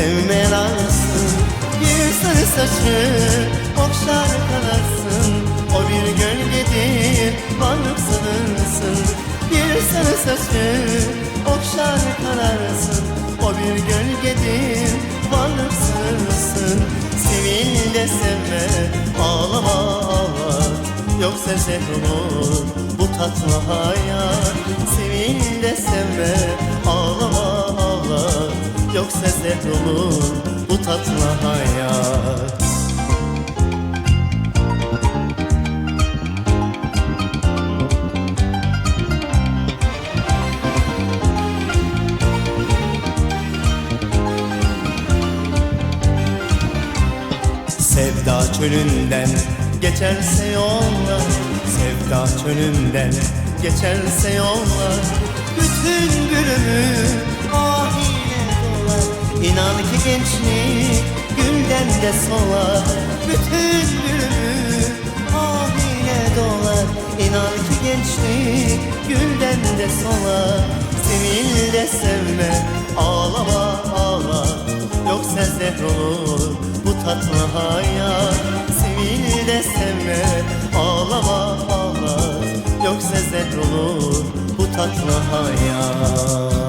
Sevme lazım Bir sarı saçı okşar kalarsın O bir gölgedir varlık sanırsın Bir sarı saçı okşar kalarsın O bir gölgedir varlık sanırsın Sevil de sevme ağlama ağla Yoksa zehir olur bu tatlı hayat. Sevil de sevme Olur bu tatlı hayat. Sevda çölünden geçerse yollar Sevda çölünden geçerse yollar Bütün dolar İnan ki gençlik gülden de solar Bütün gülümü ahine dolar İnan ki gençlik gülden de solar Sevil de sevme ağlama ağla. Yoksa zehr olur bu tatlı hayat Sevil de sevme ağlama ağla. Yoksa zehr olur bu tatlı hayat